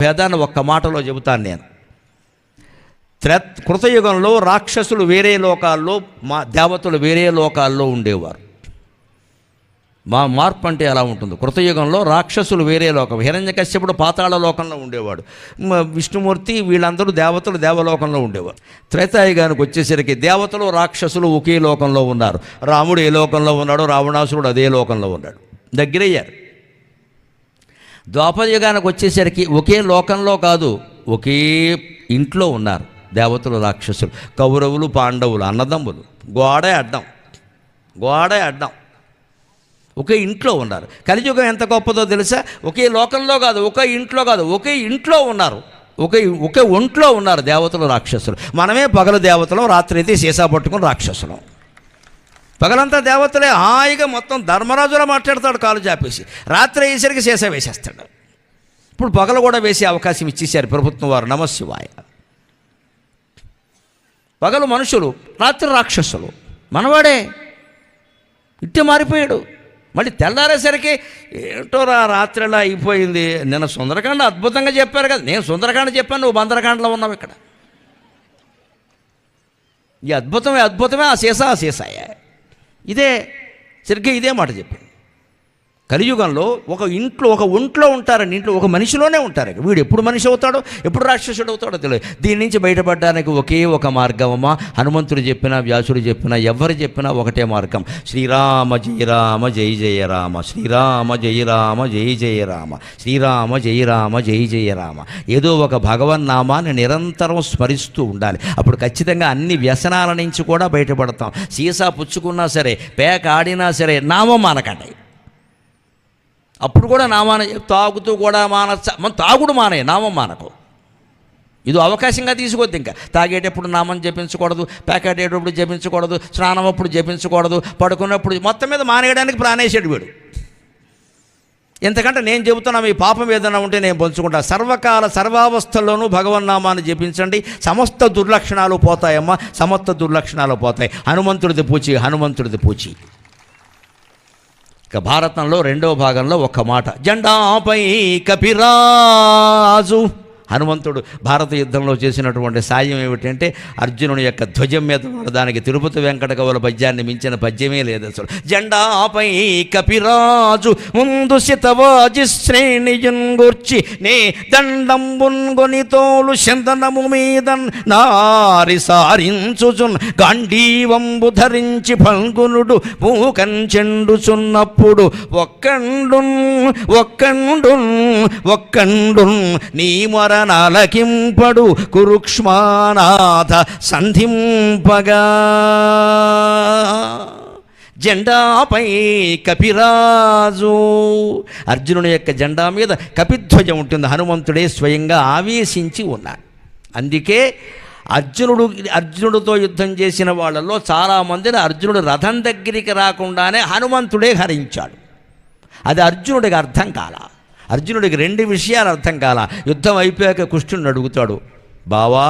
భేదాన్ని ఒక్క మాటలో చెబుతాను నేను. త్ర కృతయుగంలో రాక్షసులు వేరే లోకాల్లో మా దేవతలు వేరే లోకాల్లో ఉండేవారు. మా మార్పు అంటే ఎలా ఉంటుంది? కృతయుగంలో రాక్షసులు వేరే లోకం హిరణ్యకశ్యపుడు పాతాళ లోకంలో ఉండేవాడు. విష్ణుమూర్తి వీళ్ళందరూ దేవతలు దేవలోకంలో ఉండేవారు. త్రేతాయుగానికి వచ్చేసరికి దేవతలు రాక్షసులు ఒకే లోకంలో ఉన్నారు. రాముడు ఏ లోకంలో ఉన్నాడు? రావణాసురుడు అదే లోకంలో ఉన్నాడు. దగ్గరయ్యారు. ద్వాపరయుగానికి వచ్చేసరికి ఒకే లోకంలో కాదు ఒకే ఇంట్లో ఉన్నారు దేవతలు రాక్షసులు కౌరవులు పాండవులు అన్నదమ్ములు. గోడే అడ్డం గోడే అడ్డం. ఒకే ఇంట్లో ఉన్నారు. కలియుగం ఎంత గొప్పదో తెలుసా? ఒకే లోకంలో కాదు ఒకే ఇంట్లో కాదు ఒకే ఇంట్లో ఉన్నారు. ఒకే ఒకే ఒంట్లో ఉన్నారు దేవతలు రాక్షసులు. మనమే పగలు దేవతలం రాత్రి అయితే సీసా పట్టుకుని రాక్షసులం. పగలంతా దేవతలే హాయిగా మొత్తం ధర్మరాజులా మాట్లాడతాడు కాలు చాపేసి. రాత్రి అయ్యేసరికి సీసా వేసేస్తాడు. ఇప్పుడు పగలు కూడా వేసే అవకాశం ఇచ్చేశారు ప్రభుత్వం వారు నమశివాయ పగలు మనుషులు రాత్రి రాక్షసులు. మనవాడే ఇట్టే మారిపోయాడు. మళ్ళీ తెల్లారేసరికి ఏంటో రా అయిపోయింది. నిన్న సుందరకాండ అద్భుతంగా చెప్పారు కదా. నేను సుందరకాండ చెప్పాను నువ్వు బందరకాండలో ఉన్నావు ఇక్కడ. ఈ అద్భుతమే అద్భుతమే ఆ సీసా ఆ సీసాయే. ఇదే సరిగ్గా ఇదే మాట చెప్పింది కలియుగంలో ఒక ఇంట్లో ఒక ఒంట్లో ఉంటారండి ఇంట్లో ఒక మనిషిలోనే ఉంటారు. వీడు ఎప్పుడు మనిషి అవుతాడో ఎప్పుడు రాక్షసుడు అవుతాడో తెలియదు. దీని నుంచి బయటపడడానికి ఒకే ఒక మార్గమమ్మా. హనుమంతుడు చెప్పినా వ్యాసుడు చెప్పినా ఎవరు చెప్పినా ఒకటే మార్గం. శ్రీరామ జయ రామ జయ జయ రామ. శ్రీరామ జయ రామ జయ జయ రామ. శ్రీరామ జయ రామ జయ జయ రామ. ఏదో ఒక భగవన్నామాన్ని నిరంతరం స్మరిస్తూ ఉండాలి. అప్పుడు ఖచ్చితంగా అన్ని వ్యసనాల నుంచి కూడా బయటపడతాం. సీసా పుచ్చుకున్నా సరే పేక ఆడినా సరే నామం అనకండి అప్పుడు కూడా నామాన తాగుతూ కూడా మానచ్చ మన తాగుడు మానే నామం మానకు. ఇది అవకాశంగా తీసుకోవద్దు ఇంకా. తాగేటప్పుడు నామం జపించకూడదు ప్యాకెటేటప్పుడు జపించకూడదు స్నానం అప్పుడు జపించకూడదు పడుకున్నప్పుడు మొత్తం మీద మానేయడానికి ప్రాణేశాడు వీడు. ఎంతకంటే నేను చెబుతున్నా మీ పాపం ఏదైనా ఉంటే నేను పంచుకుంటా. సర్వకాల సర్వావస్థల్లోనూ భగవన్నామాన్ని జపించండి. సమస్త దుర్లక్షణాలు పోతాయమ్మా. సమస్త దుర్లక్షణాలు పోతాయి. హనుమంతుడిది పూచి హనుమంతుడిది పూచి. ఇక భారతంలో రెండో భాగంలో ఒక మాట. జెండాపై కపిరాజు. హనుమంతుడు భారత యుద్ధంలో చేసినటువంటి సాయం ఏమిటంటే అర్జునుని యొక్క ధ్వజం మీద దానికి తిరుపతి వెంకట కవుల పద్యాన్ని మించిన పద్యమే లేదు అసలు. జెండాపై కపిరాజు ముందు శితవాజి శ్రేణియున్ గూర్చి నే దండంబున్గొని తోలు చందనము మీద నారి సారించుచున్ గాంధీవంబు ధరించి ఫల్గునుడు పూకంచెండుచున్నప్పుడు ఒక్కండున్ ఒక్కండున్ ఒక్కండున్ నీ నలకింపడు కురుక్ష్మానాథ సంధింపగా. జెండాపై కపిరాజు. అర్జునుని యొక్క జెండా మీద కపిధ్వజం ఉంటుంది. హనుమంతుడే స్వయంగా ఆవేశించి ఉన్నాడు. అందుకే అర్జునుడు అర్జునుడితో యుద్ధం చేసిన వాళ్ళలో చాలామందిని అర్జునుడు రథం దగ్గరికి రాకుండానే హనుమంతుడే హరించాడు. అది అర్జునుడికి అర్థం కాల? అర్జునుడికి రెండు విషయాలు అర్థం కాల. యుద్ధం అయిపోయాక కృష్ణుడిని అడుగుతాడు బావా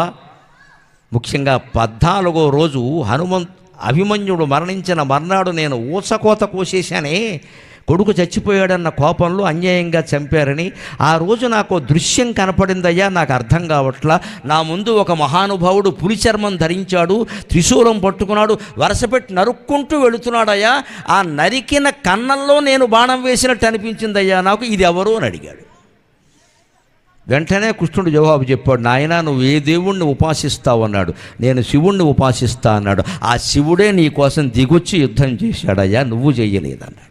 ముఖ్యంగా పద్నాలుగో రోజు హనుమంత్ అభిమన్యుడు మరణించిన మర్నాడు నేను ఊసకోత కోసేశానే. కొడుకు చచ్చిపోయాడన్న కోపంలో అన్యాయంగా చంపారని. ఆ రోజు నాకు దృశ్యం కనపడిందయ్యా నాకు అర్థం కావట్లా. నా ముందు ఒక మహానుభావుడు పులిచర్మం ధరించాడు త్రిశూలం పట్టుకున్నాడు వరసపెట్టి నరుక్కుంటూ వెళుతున్నాడయ్యా. ఆ నరికిన కన్నంలో నేను బాణం వేసినట్టు అనిపించిందయ్యా నాకు ఇది ఎవరు అని అడిగాడు. వెంటనే కృష్ణుడు జవాబు చెప్పాడు నాయన నువ్వు ఏ దేవుణ్ణి ఉపాసిస్తావు? అన్నాడు. నేను శివుణ్ణి ఉపాసిస్తా అన్నాడు. ఆ శివుడే నీ కోసం దిగొచ్చి యుద్ధం చేశాడయ్యా నువ్వు చేయలేదన్నాడు.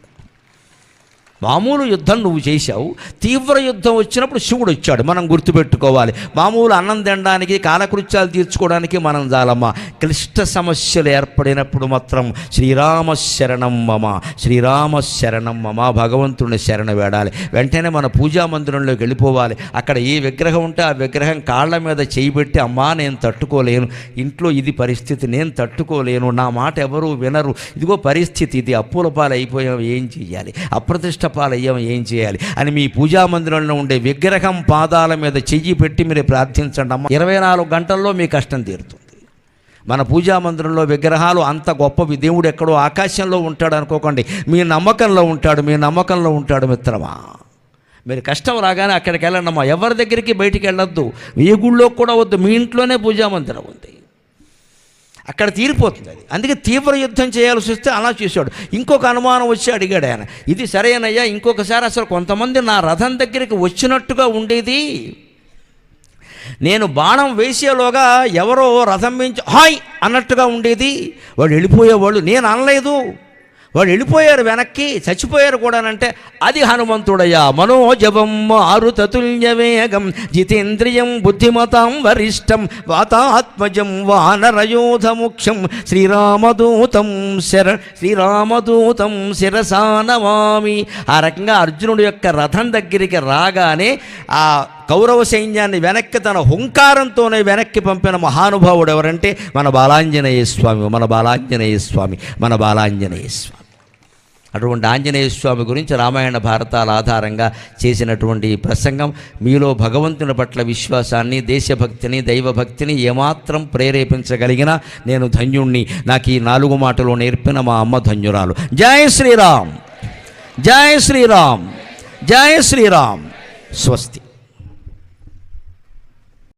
మామూలు యుద్ధం నువ్వు చేశావు. తీవ్ర యుద్ధం వచ్చినప్పుడు శివుడు వచ్చాడు. మనం గుర్తుపెట్టుకోవాలి. మామూలు అన్నం తినడానికి కాలకృత్యాలు తీర్చుకోవడానికి మనం జాలమ్మా క్లిష్ట సమస్యలు ఏర్పడినప్పుడు మాత్రం శ్రీరామ శరణం మమ శ్రీరామ శరణం మమ భగవంతుడిని శరణ వేడాలి. వెంటనే మన పూజా మందిరంలోకి వెళ్ళిపోవాలి. అక్కడ ఏ విగ్రహం ఉంటే ఆ విగ్రహం కాళ్ళ మీద చేయి పెట్టి అమ్మా నేను తట్టుకోలేను. ఇంట్లో ఇది పరిస్థితి నేను తట్టుకోలేను. నా మాట ఎవరు వినరు. ఇదిగో పరిస్థితి ఇది. అప్పుల పాలు అయిపోయాం ఏం చెయ్యాలి? అప్రతిష్ట పాలయ్యాం ఏం చేయాలి? అని మీ పూజా మందిరంలో ఉండే విగ్రహం పాదాల మీద చెయ్యి పెట్టి మీరు ప్రార్థించండి అమ్మ. ఇరవై నాలుగు గంటల్లో మీ కష్టం తీరుతుంది. మన పూజా మందిరంలో విగ్రహాలు అంత గొప్పవి. దేవుడు ఎక్కడో ఆకాశంలో ఉంటాడు అనుకోకండి. మీ నమ్మకంలో ఉంటాడు మీ నమ్మకంలో ఉంటాడు మిత్రమా. మీరు కష్టం రాగానే అక్కడికి వెళ్ళండి అమ్మా. ఎవరి దగ్గరికి బయటికి వెళ్ళొద్దు? ఏ గుళ్ళో కూడా వద్దు. మీ ఇంట్లోనే పూజా మందిరం ఉంది. అక్కడ తీరిపోతుంది అది. అందుకే తీవ్ర యుద్ధం చేయాల్సి వస్తే అలా చేశాడు. ఇంకొక అనుమానం వచ్చి అడిగాడు ఆయన. ఇది సరేనయ్యా ఇంకొకసారి అసలు కొంతమంది నా రథం దగ్గరికి వచ్చినట్టుగా ఉండేది. నేను బాణం వేసేలోగా ఎవరో రథం మించి హాయ్ అన్నట్టుగా ఉండేది. వాడు వెళ్ళిపోయేవాళ్ళు. నేను అనలేదు. వాడు వెళ్ళిపోయారు వెనక్కి చచ్చిపోయారు కూడానంటే అది హనుమంతుడయ్యా. మనోజవం మారుతతుల్యవేగం జితేంద్రియం బుద్ధిమతాం వరిష్టం వాతాత్మజం వానరయోధముఖ్యం శ్రీరామదూతం శర శ్రీరామదూతం శిరసానమామి ఆ రకంగా అర్జునుడి యొక్క రథం దగ్గరికి రాగానే ఆ కౌరవ సైన్యాన్ని వెనక్కి తన హుంకారంతోనే వెనక్కి పంపిన మహానుభావుడు ఎవరంటే మన బాలాంజనేయ స్వామి మన బాలాంజనేయ స్వామి మన బాలాంజనేయ స్వామి. అటువంటి ఆంజనేయ స్వామి గురించి రామాయణ భారతాల ఆధారంగా చేసినటువంటి ఈ ప్రసంగం మీలో భగవంతుని పట్ల విశ్వాసాన్ని దేశభక్తిని దైవభక్తిని ఏమాత్రం ప్రేరేపించగలిగినా నేను ధన్యుణ్ణి. నాకు ఈ నాలుగు మాటలు నేర్పిన మా అమ్మ ధన్యురాలు. జయ శ్రీరామ్! జయ శ్రీరామ్! జయ శ్రీరామ్! స్వస్తి.